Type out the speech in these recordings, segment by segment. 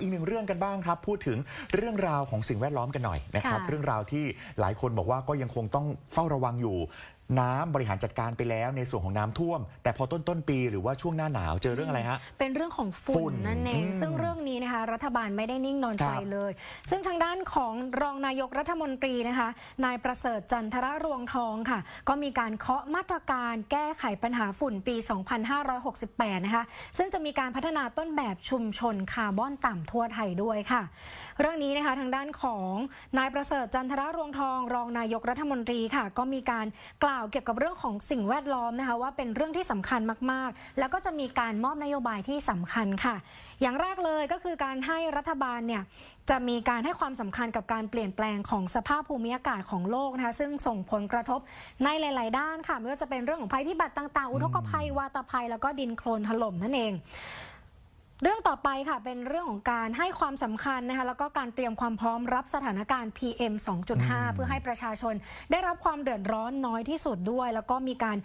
อีกหนึ่งเรื่องกันบ้างครับ พูดถึงเรื่องราวของสิ่งแวดล้อมกันหน่อยนะครับ ค่ะ เรื่องราวที่หลายคนบอกว่าก็ยังคงต้องเฝ้าระวังอยู่ น้ำบริหารจัดการไปแล้วในส่วนของน้ำท่วม แต่พอต้นต้นๆปีหรือว่าช่วงหน้าหนาวเจอเรื่องอะไรฮะ เป็นเรื่องของฝุ่ฝุ่นนนั่นเอง อืมซึ่งเรื่องนี้นะคะ รัฐบาลไม่ได้นิ่งนอนใจครับเลย ซึ่งทางด้านของรองนายกรัฐมนตรีนะคะ นายประเสริฐจันทรรวงทองค่ะ ก็มีการเคาะมาตรการแก้ไขปัญหาฝุ่นปี 2568 นะคะ ซึ่งจะมีการพัฒนาต้นแบบชุมชนคาร์บอนต่ำทั่วไทยด้วยค่ะ เรื่องนี้นะคะทางด้านของนายประเสริฐจันทรรวงทอง รองนายกรัฐมนตรีค่ะ ก็มีการกล่าวเกี่ยวกับเรื่องของสิ่งแวดล้อมนะคะว่าเป็นเรื่องที่สำคัญมากๆ แล้วก็จะมีการมอบนโยบายที่สำคัญค่ะ อย่างแรกเลยก็คือการให้รัฐบาลเนี่ยจะมีการให้ความสำคัญกับการเปลี่ยนแปลงของสภาพภูมิอากาศของโลกนะคะซึ่งส่งผลกระทบในหลาย ๆ ด้านค่ะไม่ว่าจะเป็นเรื่องของภัยพิบัติต่าง ๆ อุทกภัย วาตภัย แล้วก็ดินโคลนถล่มนั่นเอง เรื่องต่อไปค่ะเป็นเรื่องของการให้ความสำคัญนะคะแล้วก็การเตรียมความพร้อมรับสถานการณ์ PM 2.5 เพื่อให้ประชาชนได้รับความเดือดร้อนน้อยที่สุดด้วย แล้วก็มีการ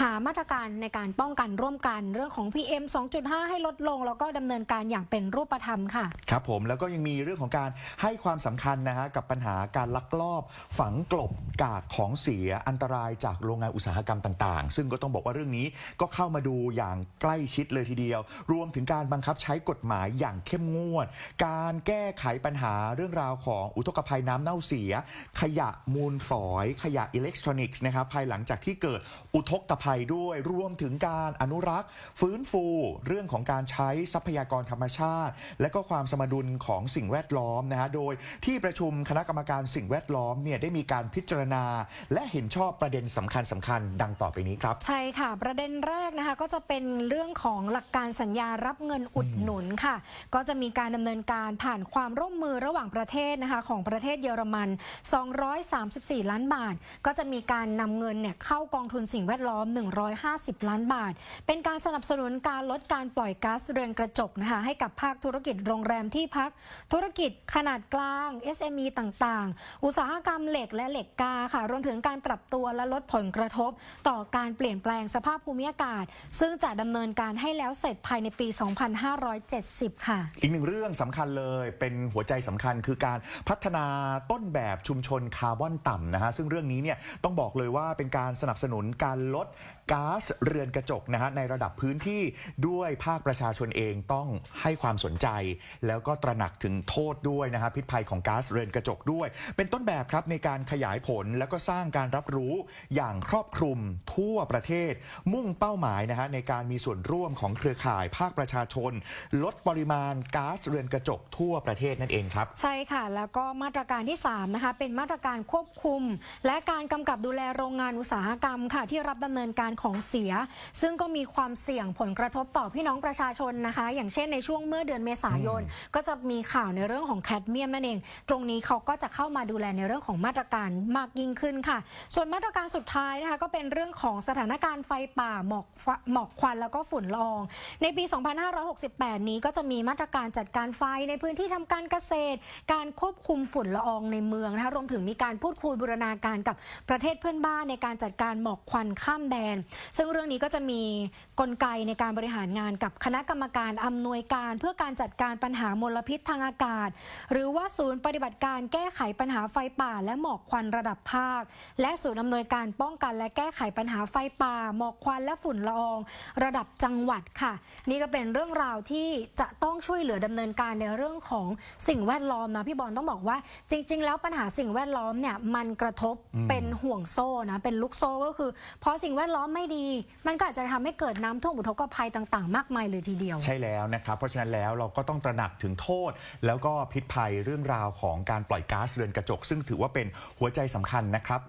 หามาตรการในการป้องกันร่วมกัน เรื่องของ PM 2.5 ให้ลดลง แล้วก็ดำเนินการอย่างเป็นรูปธรรมค่ะ ครับผมแล้วก็ยังมีเรื่องของการให้ความสำคัญนะฮะกับปัญหาการลักลอบ ฝังกลบกากของเสียอันตรายจากโรงงานอุตสาหกรรมต่าง ๆ ซึ่งก็ต้องบอกว่าเรื่องนี้ก็เข้ามาดูอย่างใกล้ชิดเลยทีเดียว รวมถึงการบังคับใช้กฎหมายอย่างเข้มงวด การแก้ไขปัญหาเรื่องราวของอุทกภัยน้ำเน่าเสีย ขยะมูลฝอย ขยะอิเล็กทรอนิกส์นะครับภายหลังจากที่เกิดอุทกภัยด้วย รวมถึงการอนุรักษ์ ฟื้นฟูเรื่องของการใช้ทรัพยากรธรรมชาติ และก็ความสมดุลของสิ่งแวดล้อมนะฮะโดยที่ประชุมคณะกรรมการสิ่งแวดล้อมเนี่ยได้มีการพิจารณา และเห็นชอบประเด็นสำคัญสคัญดังต่อไปนี้ครับ ใช่ค่ะ ประเด็นแรกนะคะก็จะเป็นเรื่องของหลักการสัญญารับเงินอุดหนุนค่ะ ก็จะมีการดำเนินการผ่านความร่วมมือระหว่างประเทศนะคะของประเทศเยอรมัน 234 ล้านบาท ก็จะมีการนำเงินเนี่ยเข้ากองทุนสิ่งแวดล้อม 150 ล้านบาท เป็นการสนับสนุนการลดการปล่อยก๊าซเรือนกระจกนะคะให้กับภาคธุรกิจโรงแรมที่พัก ธุรกิจขนาดกลาง SME ต่างๆ อุตสาหกรรมเหล็กและเหล็กกาค่ะ รวมถึงการปรับตัวและลดผลกระทบ ต่อการเปลี่ยนแปลงสภาพภูมิอากาศ ซึ่งจะดำเนินการให้แล้วเสร็จภายในปี 25 2570 ค่ะ อีกหนึ่งเรื่องสำคัญเลยเป็นหัวใจสำคัญคือการพัฒนาต้นแบบชุมชนคาร์บอนต่ำนะฮะซึ่งเรื่องนี้เนี่ยต้องบอกเลยว่าเป็นการสนับสนุนการลดก๊าซเรือนกระจกนะฮะในระดับพื้นที่ด้วยภาคประชาชนเองต้องให้ความสนใจ แล้วก็ตระหนักถึงโทษด้วยนะฮะพิษภัยของก๊าซเรือนกระจกด้วย เป็นต้นแบบครับในการขยายผลแล้วก็สร้างการรับรู้อย่างครอบคลุมทั่วประเทศ มุ่งเป้าหมายนะฮะในการมีส่วนร่วมของเครือข่ายภาคประชาชนลดปริมาณก๊าซเรือนกระจกทั่วประเทศนั่นเองครับ ใช่ค่ะ แล้วก็มาตรการที่ 3 นะคะ เป็นมาตรการควบคุม และการกำกับดูแลโรงงานอุตสาหกรรมค่ะ ที่รับดำเนินการของเสีย ซึ่งก็มีความเสี่ยงผลกระทบต่อพี่น้องประชาชนนะคะ อย่างเช่นในช่วงเมื่อเดือนเมษายน ก็จะมีข่าวในเรื่องของแคดเมียมนั่นเอง ตรงนี้เขาก็จะเข้ามาดูแลในเรื่องของมาตรการมากยิ่งขึ้นค่ะ ส่วนมาตรการสุดท้ายนะคะก็เป็นเรื่องของสถานการณ์ไฟป่าหมอกหมอกควันแล้วก็ฝุ่นละออง ในปี 2568 8 นี้ก็จะมีมาตรการจัดการไฟในพื้นที่ทำการเกษตร การควบคุมฝุ่นละอองในเมืองนะคะรวมถึงมีการพูดคุยบูรณาการกับประเทศเพื่อนบ้านในการจัดการหมอกควันข้ามแดน ซึ่งเรื่องนี้ก็จะมีกลไกในการบริหารงานกับคณะกรรมการอำนวยการ เพื่อการจัดการปัญหามลพิษทางอากาศ หรือว่าศูนย์ปฏิบัติการแก้ไขปัญหาไฟป่า และหมอกควันระดับภาค และศูนย์อำนวยการป้องกันและแก้ไขปัญหาไฟป่า หมอกควันและฝุ่นละออง ระดับจังหวัดค่ะ นี่ก็เป็นเรื่องราวที่จะต้องช่วยเหลือดำเนินการในเรื่องของสิ่งแวดล้อมนะพี่บอลต้องบอกว่า จริง ๆ แล้วปัญหาสิ่งแวดล้อมเนี่ยมันกระทบเป็นห่วงโซ่นะเป็นลูกโซ่ก็คือพอสิ่งแวดล้อมไม่ดี มันก็อาจจะทำให้เกิดน้ำท่วมอุทกภัยต่าง ๆ มากมายเลยทีเดียว ใช่แล้วนะครับเพราะฉะนั้นแล้วเราก็ต้องตระหนักถึงโทษ แล้วก็พิษภัยเรื่องราวของการปล่อยก๊าซเรือนกระจก ซึ่งถือว่าเป็นหัวใจสำคัญนะครับ